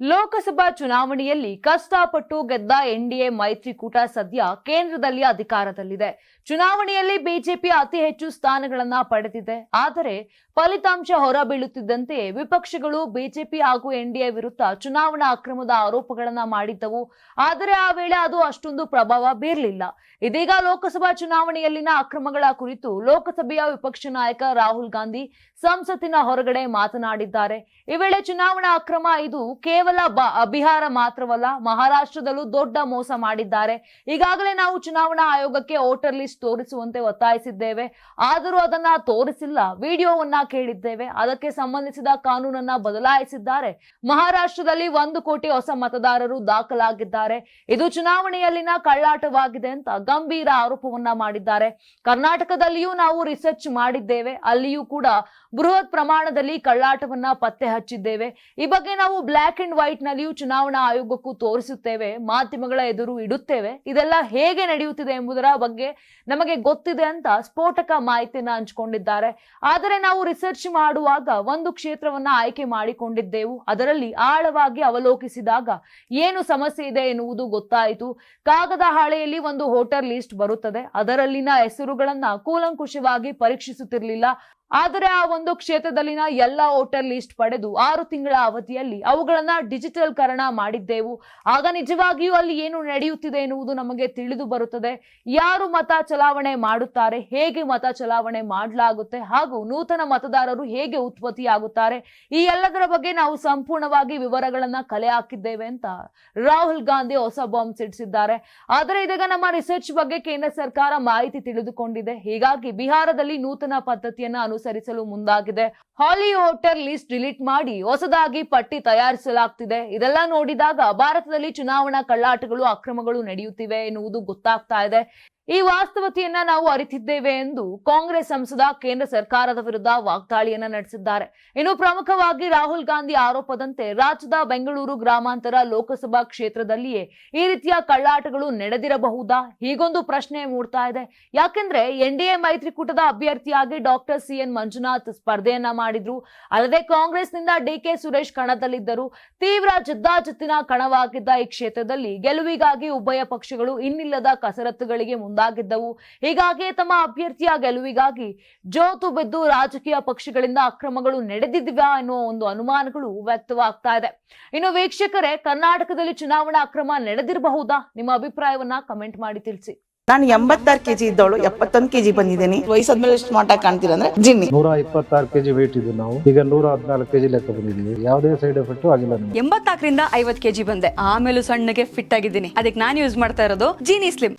ಲೋಕಸಭಾ ಚುನಾವಣೆಯಲ್ಲಿ ಕಷ್ಟಪಟ್ಟು ಗೆದ್ದ ಎನ್ಡಿಎ ಮೈತ್ರಿಕೂಟ ಸದ್ಯ ಕೇಂದ್ರದಲ್ಲಿ ಅಧಿಕಾರದಲ್ಲಿದೆ. ಚುನಾವಣೆಯಲ್ಲಿ ಬಿಜೆಪಿ ಅತಿ ಹೆಚ್ಚು ಸ್ಥಾನಗಳನ್ನ ಪಡೆದಿದೆ. ಆದರೆ ಫಲಿತಾಂಶ ಹೊರಬೀಳುತ್ತಿದ್ದಂತೆಯೇ ವಿಪಕ್ಷಗಳು ಬಿಜೆಪಿ ಹಾಗೂ ಎನ್ಡಿಎ ವಿರುದ್ಧ ಚುನಾವಣಾ ಅಕ್ರಮದ ಆರೋಪಗಳನ್ನ ಮಾಡಿದ್ದವು. ಆದರೆ ಆ ವೇಳೆ ಅದು ಅಷ್ಟೊಂದು ಪ್ರಭಾವ ಬೀರಲಿಲ್ಲ. ಇದೀಗ ಲೋಕಸಭಾ ಚುನಾವಣೆಯಲ್ಲಿನ ಅಕ್ರಮಗಳ ಕುರಿತು ಲೋಕಸಭೆಯ ವಿಪಕ್ಷ ನಾಯಕ ರಾಹುಲ್ ಗಾಂಧಿ ಸಂಸತ್ತಿನ ಹೊರಗಡೆ ಮಾತನಾಡಿದ್ದಾರೆ. ಈ ವೇಳೆ ಚುನಾವಣಾ ಅಕ್ರಮ ಇದು ಕೇವಲ ಬ- ಬಿಹಾರ ಮಾತ್ರವಲ್ಲ, ಮಹಾರಾಷ್ಟ್ರದಲ್ಲೂ ದೊಡ್ಡ ಮೋಸ ಮಾಡಿದ್ದಾರೆ. ಈಗಾಗಲೇ ನಾವು ಚುನಾವಣಾ ಆಯೋಗಕ್ಕೆ ವೋಟರ್ ಲಿಸ್ಟ್ ತೋರಿಸುವಂತೆ ಒತ್ತಾಯಿಸಿದ್ದೇವೆ. ಆದರೂ ಅದನ್ನ ತೋರಿಸಿಲ್ಲ, ವಿಡಿಯೋವನ್ನ ಕೇಳಿದ್ದೇವೆ. ಅದಕ್ಕೆ ಸಂಬಂಧಿಸಿದ ಕಾನೂನನ್ನ ಬದಲಾಯಿಸಿದ್ದಾರೆ. ಮಹಾರಾಷ್ಟ್ರದಲ್ಲಿ ಒಂದು ಕೋಟಿ ಹೊಸ ಮತದಾರರು ದಾಖಲಾಗಿದ್ದಾರೆ. ಇದು ಚುನಾವಣೆಯಲ್ಲಿನ ಕಳ್ಳಾಟವಾಗಿದೆ ಅಂತ ಗಂಭೀರ ಆರೋಪವನ್ನ ಮಾಡಿದ್ದಾರೆ. ಕರ್ನಾಟಕದಲ್ಲಿಯೂ ನಾವು ರಿಸರ್ಚ್ ಮಾಡಿದ್ದೇವೆ. ಅಲ್ಲಿಯೂ ಕೂಡ ಬೃಹತ್ ಪ್ರಮಾಣದಲ್ಲಿ ಕಳ್ಳಾಟವನ್ನ ಪತ್ತೆ ಹಚ್ಚಿದ್ದೇವೆ. ಈ ಬಗ್ಗೆ ನಾವು ಬ್ಲಾಕ್ ಅಂಡ್ ವೈಟ್ ನಲ್ಲಿಯೂ ಚುನಾವಣಾ ಆಯೋಗಕ್ಕೂ ತೋರಿಸುತ್ತೇವೆ, ಮಾಧ್ಯಮಗಳ ಎದುರು ಇಡುತ್ತೇವೆ. ಇದೆಲ್ಲ ಹೇಗೆ ನಡೆಯುತ್ತಿದೆ ಎಂಬುದರ ಬಗ್ಗೆ ನಮಗೆ ಗೊತ್ತಿದೆ ಅಂತ ಸ್ಫೋಟಕ ಮಾಹಿತಿಯನ್ನ ಹಂಚಿಕೊಂಡಿದ್ದಾರೆ. ಆದರೆ ನಾವು ರಿಸರ್ಚ್ ಮಾಡುವಾಗ ಒಂದು ಕ್ಷೇತ್ರವನ್ನ ಆಯ್ಕೆ ಮಾಡಿಕೊಂಡಿದ್ದೆವು. ಅದರಲ್ಲಿ ಆಳವಾಗಿ ಅವಲೋಕಿಸಿದಾಗ ಏನು ಸಮಸ್ಯೆ ಇದೆ ಎನ್ನುವುದು ಗೊತ್ತಾಯಿತು. ಕಾಗದ ಹಾಳೆಯಲ್ಲಿ ಒಂದು ಹೋಟೆಲ್ ಲಿಸ್ಟ್ ಬರುತ್ತದೆ. ಅದರಲ್ಲಿನ ಹೆಸರುಗಳನ್ನ ಕೂಲಂಕುಷವಾಗಿ ಪರೀಕ್ಷಿಸುತ್ತಿರಲಿಲ್ಲ. ಆದರೆ ಆ ಒಂದು ಕ್ಷೇತ್ರದಲ್ಲಿನ ಎಲ್ಲ ವೋಟರ್ ಲಿಸ್ಟ್ ಪಡೆದು ಆರು ತಿಂಗಳ ಅವಧಿಯಲ್ಲಿ ಅವುಗಳನ್ನ ಡಿಜಿಟಲ್ ಕರಣ ಮಾಡಿದ್ದೆವು. ಆಗ ನಿಜವಾಗಿಯೂ ಅಲ್ಲಿ ಏನು ನಡೆಯುತ್ತಿದೆ ಎನ್ನುವುದು ನಮಗೆ ತಿಳಿದು ಬರುತ್ತದೆ. ಯಾರು ಮತ ಚಲಾವಣೆ ಮಾಡುತ್ತಾರೆ, ಹೇಗೆ ಮತ ಚಲಾವಣೆ ಮಾಡಲಾಗುತ್ತೆ ಹಾಗೂ ನೂತನ ಮತದಾರರು ಹೇಗೆ ಉತ್ಪತ್ತಿಯಾಗುತ್ತಾರೆ, ಈ ಎಲ್ಲದರ ಬಗ್ಗೆ ನಾವು ಸಂಪೂರ್ಣವಾಗಿ ವಿವರಗಳನ್ನ ಕಲೆ ಹಾಕಿದ್ದೇವೆ ಅಂತ ರಾಹುಲ್ ಗಾಂಧಿ ಹೊಸ ಬಾಂಬ್ ಸಿಡಿಸಿದ್ದಾರೆ. ಆದರೆ ಇದೀಗ ನಮ್ಮ ರಿಸರ್ಚ್ ಬಗ್ಗೆ ಕೇಂದ್ರ ಸರ್ಕಾರ ಮಾಹಿತಿ ತಿಳಿದುಕೊಂಡಿದೆ. ಹೀಗಾಗಿ ಬಿಹಾರದಲ್ಲಿ ನೂತನ ಪದ್ಧತಿಯನ್ನ ಅನುಸರಿಸಲು ಮುಂದಾಗಿದೆ. ಹಾಲಿ ವೋಟರ್ ಲಿಸ್ಟ್ ಡಿಲೀಟ್ ಮಾಡಿ ಹೊಸದಾಗಿ ಪಟ್ಟಿ ತಯಾರಿಸಲಾಗ್ತಿದೆ. ಇದೆಲ್ಲ ನೋಡಿದಾಗ ಭಾರತದಲ್ಲಿ ಚುನಾವಣಾ ಕಳ್ಳಾಟಗಳು, ಅಕ್ರಮಗಳು ನಡೆಯುತ್ತಿವೆ ಎನ್ನುವುದು ಗೊತ್ತಾಗ್ತಾ ಇದೆ. ಈ ವಾಸ್ತವತೆಯನ್ನ ನಾವು ಅರಿತಿದ್ದೇವೆ ಎಂದು ಕಾಂಗ್ರೆಸ್ ಸಂಸದ ಕೇಂದ್ರ ಸರ್ಕಾರದ ವಿರುದ್ಧ ವಾಗ್ದಾಳಿಯನ್ನ ನಡೆಸಿದ್ದಾರೆ. ಇನ್ನು ಪ್ರಮುಖವಾಗಿ ರಾಹುಲ್ ಗಾಂಧಿ ಆರೋಪದಂತೆ ರಾಜ್ಯದ ಬೆಂಗಳೂರು ಗ್ರಾಮಾಂತರ ಲೋಕಸಭಾ ಕ್ಷೇತ್ರದಲ್ಲಿಯೇ ಈ ರೀತಿಯ ಕಳ್ಳಾಟಗಳು ನಡೆದಿರಬಹುದಾ? ಹೀಗೊಂದು ಪ್ರಶ್ನೆ ಮೂಡ್ತಾ ಇದೆ. ಯಾಕೆಂದ್ರೆ ಎನ್ಡಿಎ ಮೈತ್ರಿಕೂಟದ ಅಭ್ಯರ್ಥಿಯಾಗಿ ಡಾಕ್ಟರ್ ಸಿ ಎನ್ ಮಂಜುನಾಥ್ ಸ್ಪರ್ಧೆಯನ್ನ ಮಾಡಿದ್ರು. ಅಲ್ಲದೆ ಕಾಂಗ್ರೆಸ್ನಿಂದ ಡಿ ಕೆ ಸುರೇಶ್ ಕಣದಲ್ಲಿದ್ದರು. ತೀವ್ರ ಜದ್ದಾಜತ್ತಿನ ಕಣವಾಗಿದ್ದ ಈ ಕ್ಷೇತ್ರದಲ್ಲಿ ಗೆಲುವಿಗಾಗಿ ಉಭಯ ಪಕ್ಷಗಳು ಇನ್ನಿಲ್ಲದ ಕಸರತ್ತುಗಳಿಗೆ ಮುಂದಾಗಿದ್ದವು. ಹೀಗಾಗಿ ತಮ್ಮ ಅಭ್ಯರ್ಥಿಯ ಗೆಲುವಿಗಾಗಿ ಜೋತು ಬಿದ್ದು ರಾಜಕೀಯ ಪಕ್ಷಗಳಿಂದ ಅಕ್ರಮಗಳು ನಡೆದಿದ್ವಾ ಎನ್ನುವ ಒಂದು ಅನುಮಾನಗಳು ವ್ಯಕ್ತವಾಗ್ತಾ ಇದೆ. ಇನ್ನು ವೀಕ್ಷಕರೇ ಕರ್ನಾಟಕದಲ್ಲಿ ಚುನಾವಣಾ ಅಕ್ರಮ ನಡೆದಿರಬಹುದಾ? ನಿಮ್ಮ ಅಭಿಪ್ರಾಯವನ್ನ ಕಮೆಂಟ್ ಮಾಡಿ ತಿಳಿಸಿ. ನಾನು ಎಂಬತ್ತಾರು ಕೆಜಿ ಇದ್ದವಳು ಎಪ್ಪತ್ತೊಂದು ಕೆಜಿ ಬಂದಿದ್ದೀನಿ. ವಯಸ್ಸಾದ್ಮೇಲೆ ಎಷ್ಟು ಮಾಟ ಕಾಣ್ತೀರಾ ಅಂದ್ರೆ ಜಿನ್ನಿ. ನೂರ ಇಪ್ಪತ್ತಾರು ಕೆಜಿ ವೇಟ್ ಇದ್ದು ನಾವು. ಈಗ ನೂರ ಹದಿನಾಲ್ಕು ಕೆಜಿ ಲೆಕ್ಕ ಬಂದಿದ್ದೀವಿ. ಯಾವುದೇ ಸೈಡ್ ಎಫೆಕ್ಟ್ ಆಗಿಲ್ಲ ಎಂಬತ್ನಾಲ್ಕರಿಂದ ಐವತ್ ಕೆಜಿ ಬಂದೆ. ಆಮೇಲೆ ಸಣ್ಣಗೆ ಫಿಟ್ ಆಗಿದ್ದೀನಿ. ಅದಕ್ಕೆ ನಾನು ಯೂಸ್ ಮಾಡ್ತಾ ಇರೋದು ಜೀನಿ ಸ್ಲಿಮ್